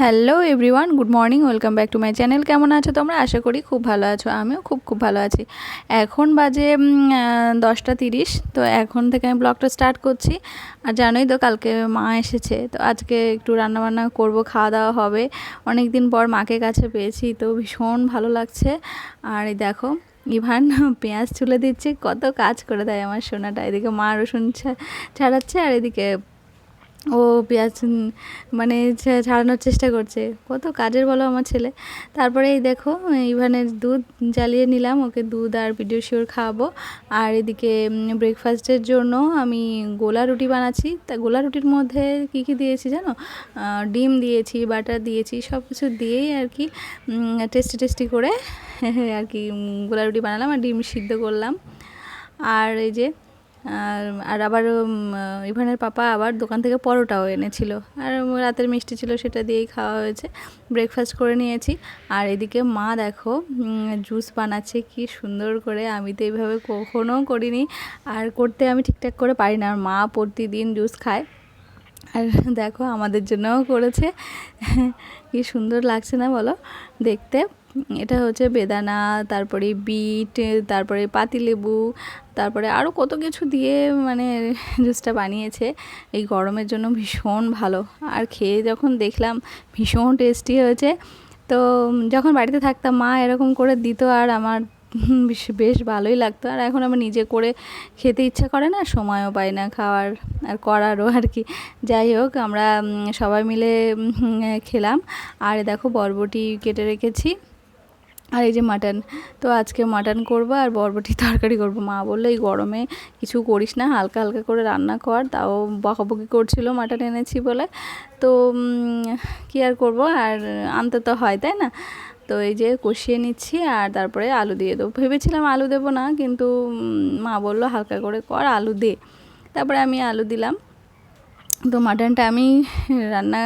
Hello everyone, good morning, welcome back to my channel. কেমন আছো তোমরা? আশা করি খুব ভালো আছো, আমিও খুব খুব ভালো আছি। এখন বাজে দশটা তিরিশ, তো এখন থেকে আমি ব্লগটা স্টার্ট করছি। আর জানোই তো কালকে মা এসেছে, তো আজকে একটু রান্নাবান্না করব, খাওয়া দাওয়া হবে। অনেক দিন পর মাকে কাছে পেয়েছি, তো ভীষণ ভালো লাগছে। আর এই দেখো, ইভান পেঁয়াজ তুলে দিচ্ছে, কত কাজ করে দেয় আমার সোনাটা। এদিকে মা রসুন ছাড়াচ্ছে আর এদিকে ও পেঁয়াজ মানে ছাড়ানোর চেষ্টা করছে। কত কাজের বলো আমার ছেলে। তারপরে এই দেখো, ইভানের দুধ জ্বালিয়ে নিলাম, ওকে দুধ আর ভিডিও শিওর খাওয়াবো। আর এদিকে ব্রেকফাস্টের জন্য আমি গোলা রুটি বানাচ্ছি। তা গোলা রুটির মধ্যে কি কি দিয়েছি জানো? ডিম দিয়েছি, বাটার দিয়েছি সব কিছু দিয়েই আর কি টেস্টি টেস্টি করে আর কি গোলা রুটি বানালাম আর ডিম সিদ্ধ করলাম। আর এই যে আর আবার ইভানের পাপা আবার দোকান থেকে পরোটাও এনেছিল। আর রাতের মিষ্টি ছিল সেটা দিয়েই খাওয়া হয়েছে। ব্রেকফাস্ট করে নিয়েছি। আর এদিকে মা দেখো জুস বানাচ্ছে কি সুন্দর করে। আমি তো এইভাবে কখনো করিনি। আর করতে আমি ঠিকঠাক করে পারি না। আর মা প্রতিদিন জুস খায়। আর দেখো, আমাদের জন্যও করেছে। কি সুন্দর লাগছে না বলো? দেখতে। এটা হচ্ছে বেদানা, তারপরে বিট, তারপরে পাতিলেবু, তারপরে আরও কত কিছু দিয়ে মানে জুসটা বানিয়েছে। এই গরমের জন্য ভীষণ ভালো। আর খেয়ে যখন দেখলাম ভীষণ টেস্টি হয়েছে। তো যখন বাড়িতে থাকতাম, মা এরকম করে দিত আর আমার বেশ বেশ ভালোই লাগতো। আর এখন আমার নিজে করে খেতে ইচ্ছা করে না, সময়ও পাই না খাওয়ার আর করারও আর কি। যাই হোক, আমরা সবাই মিলে খেলাম। আর দেখো বরবটি কেটে রেখেছি। আর এই যে মাটন, তো আজকে মাটন করব আর বরবটি তরকারি করব। মা বলল, এই গরমে কিছু করিস না, হালকা হালকা করে রান্না কর। তাও বকাবকি করছিল মাটন এনেছি বলে। তো কি আর করব? আর আনতে তো হয়, তাই না? তো এই যে কষিয়ে নিচ্ছি আর তারপরে আলু দিয়ে দেবো। ভেবেছিলাম আলু দেবো না, কিন্তু মা বলল, হালকা করে কর, আলু দে। তারপরে আমি আলু দিলাম। তো মাটনটা আমি রান্না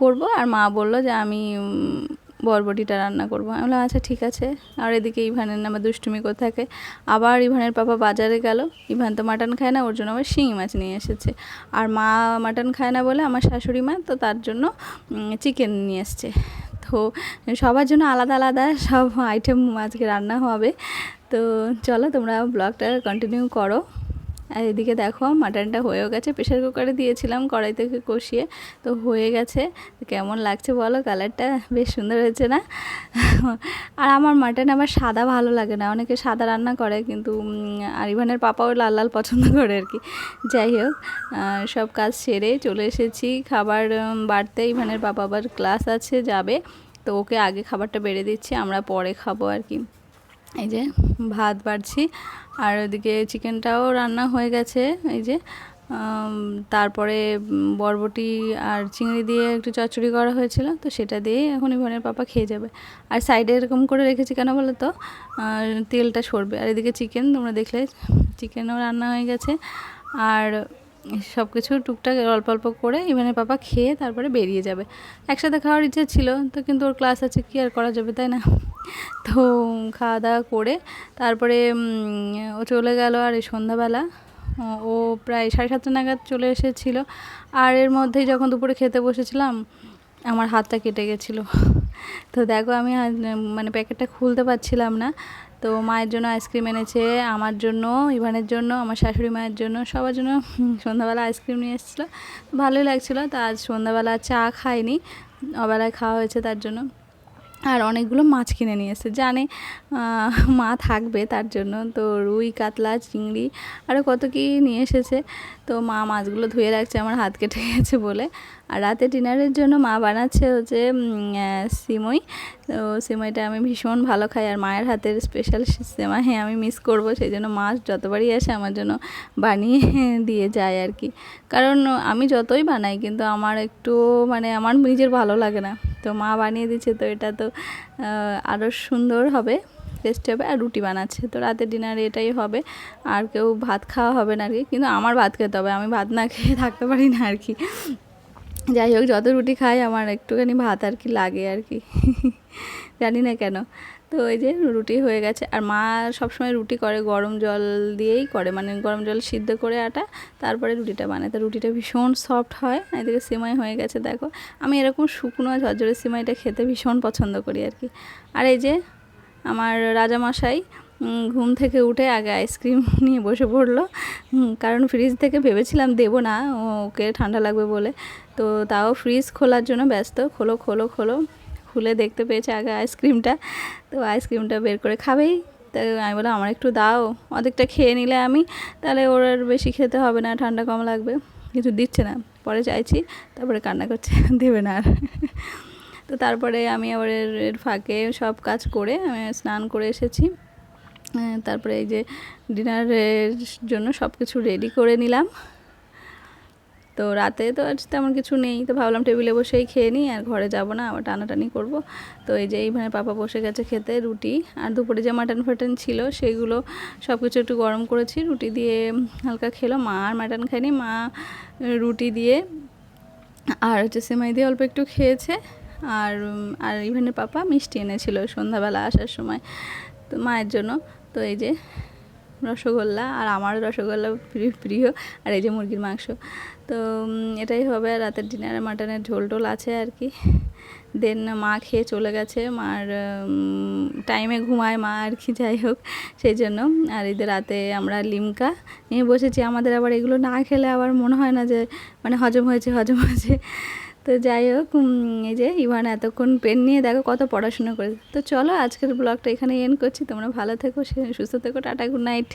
করব। আর মা বলল যে, আমি বরবটিটা রান্না করব। আমি বললাম আচ্ছা ঠিক আছে। আর এদিকে ইভানের নামে দুষ্টুমি করে থাকে। আবার ইভানের পাপা বাজারে গেল। ইভান তো মাটন খায় না, ওর জন্য আবার শিঙি মাছ নিয়ে এসেছে। আর মা মাটন খায় না বলে আমার শাশুড়ি মা তো তার জন্য চিকেন নিয়ে এসছে। তো সবার জন্য আলাদা আলাদা সব আইটেম আজকে রান্না হবে। তো চলো তোমরা ব্লগটা কন্টিনিউ করো। আর এদিকে দেখো মাটনটা হয়েও গেছে। প্রেশার কুকারে দিয়েছিলাম কড়াই থেকে কষিয়ে। তো হয়ে গেছে। কেমন লাগছে বলো? কালারটা বেশ সুন্দর হয়েছে না? আর আমার মাটন আবার সাদা ভালো লাগে না। অনেকে সাদা রান্না করে, কিন্তু আর ইভানের পাপাও লাল লাল পছন্দ করে আর কি। যাই হোক সব কাজ সেরে চলে এসেছি। খাবার বাড়তে ইভানের পাপা আবার ক্লাস আছে, যাবে। তো ওকে আগে খাবারটা বেড়ে দিচ্ছি, আমরা পরে খাব আর কি। এই যে ভাত বাড়ছি, আর ওদিকে চিকেনটাও রান্না হয়ে গেছে, এই যে তারপরে বরবটি আর চিংড়ি দিয়ে একটু চচ্চড়ি করা হয়েছিল, তো সেটা দিয়ে এখন ইভানের পাপা খেয়ে যাবে। আর সাইডে এরকম করে রেখেছি কেন বলো তো? তেলটা সরবে, আর এদিকে চিকেন, তোমরা দেখলে, চিকেনও রান্না হয়ে গেছে, আর সব কিছু টুকটাক অল্প অল্প করে ইভানের পাপা খেয়ে তারপরে বেরিয়ে যাবে। একসাথে খাওয়ার ইচ্ছে ছিল, তো কিন্তু ওর ক্লাস আছে, কি আর করা যাবে তাই না? তো খাওয়া দাওয়া করে তারপরে ও চলে গেল আর এই সন্ধ্যাবেলা। ও প্রায় সাড়ে সাতটা নাগাদ চলে এসেছিল। আর এর মধ্যেই যখন দুপুরে খেতে বসেছিলাম, আমার হাতটা কেটে গেছিল। তো দেখো আমি মানে প্যাকেটটা খুলতে পারছিলাম না। তো মায়ের জন্য আইসক্রিম এনেছে, আমার জন্য, ইভানের জন্য, আমার শাশুড়ি মায়ের জন্য, সবার জন্য সন্ধ্যাবেলা আইসক্রিম নিয়ে এসেছিল। ভালোই লাগছিল, তা আজ সন্ধ্যাবেলা চা খাইনি, অবেলায় খাওয়া হয়েছে তার জন্য। আর অনেকগুলো মাছ কিনে নিয়ে এসেছে। জানে মা থাকবে তার জন্য। তো রুই, কাতলা, চিংড়ি আরও কত কী নিয়ে এসেছে। তো মা মাছগুলো ধুয়ে রাখছে, আমার হাত কেটে গেছে বলে। আর রাতে ডিনারের জন্য মা বানাচ্ছে হচ্ছে সিমই। তো সিমইটা আমি ভীষণ ভালো খাই। আর মায়ের হাতের স্পেশাল সিমাই আমি মিস করব। সেই জন্য মা যতবারই আসে আমার জন্য বানিয়ে দিয়ে যায় আর কি। কারণ আমি যতই বানাই, কিন্তু আমার একটু মানে আমার নিজের ভালো লাগে না। তো মা বানিয়ে দিচ্ছে, তো এটা তো আরও সুন্দর হবে টেস্টি হবে আর রুটি বানাচ্ছে। তো রাতের ডিনারে এটাই হবে, আর কেউ ভাত খাওয়া হবে না আর কি, কিন্তু আমার ভাত খেতে হবে, আমি ভাত না খেয়ে থাকতে পারি না আর কি। যাই হোক, যত রুটি খাই আমার একটুখানি ভাত আর কি লাগে আর কি। জানি না কেন। তো ওই যে রুটি হয়ে গেছে। আর মা সবসময় রুটি করে গরম জল দিয়েই করে মানে গরম জল সিদ্ধ করে আটা, তারপরে রুটিটা বানায়। তো রুটিটা ভীষণ সফট হয়। এদিকে সিমাই হয়ে গেছে, দেখো। আমি এরকম শুকনো ঝরঝরে সিমাইটা খেতে ভীষণ পছন্দ করি আর কি। আর এই যে আমার রাজামশাই ঘুম থেকে উঠে আগে আইসক্রিম নিয়ে বসে পড়ল। কারণ ফ্রিজ থেকে ভেবেছিলাম দেবো না, ওকে ঠান্ডা লাগবে বলে। তো তাও ফ্রিজ খোলার জন্য ব্যস্ত। খোলো খোলো খোলো। খুলে দেখতে পেয়েছে আগে আইসক্রিমটা। তো আইসক্রিমটা বের করে খাবেই। তাই আমি বললাম, আমার একটু দাও, অর্ধেকটা খেয়ে নিলে আমি। তাহলে ওর আর বেশি খেতে হবে না, ঠান্ডা কম লাগবে। কিছু দিচ্ছে না। পরে চাইছি, তারপরে কান্না করছে, দেবে না আর। তো তারপরে আমি আবার এর ফাঁকে সব কাজ করে আমি স্নান করে এসেছি। তারপরে এই যে ডিনারের জন্য সব কিছু রেডি করে নিলাম। তো রাতে তো আজ তেমন কিছু নেই, তো ভাবলাম টেবিলে বসেই খেয়ে নিই, আর ঘরে যাব না, আবার টানাটানি করব। তো এই যে এইখানে পাপা বসে গেছে খেতে রুটি, আর দুপুরে যে মাটন ফাটন ছিল সেগুলো সব কিছু একটু গরম করেছি, রুটি দিয়ে হালকা খেলো মা আর মাটন খায়নি, মা রুটি দিয়ে, আর হচ্ছে সেমাই দিয়ে অল্প একটু খেয়েছে, আর আর ইভেনের পাপা মিষ্টি এনেছিল সন্ধ্যাবেলা আসার সময়, তো মায়ের জন্য। তো এই যে রসগোল্লা আর আমার রসগোল্লা প্রিয় প্রিয় আর এই যে মুরগির মাংস। তো এটাই হবে রাতের ডিনারে মাটনের ঝোল টোল আছে আর কি। দেন মা খেয়ে চলে গেছে, মার টাইমে ঘুমায় মা আর কি, যাই হোক। সেই জন্য, আর এদের রাতে আমরা লিমকা নিয়ে বসেছি। আমাদের আবার এগুলো না খেলে আবার মনে হয় না যে মানে হজম হয়েছে হজম হয়েছে। তো যাই হোক এই যে ইভান এতক্ষণ পেন নিয়ে দেখো কত পড়াশোনা করে তো চলো আজকের ব্লগটা এখানে এন করছি। তোমরা ভালো থেকো সুস্থ থেকো, টাটা গুড নাইট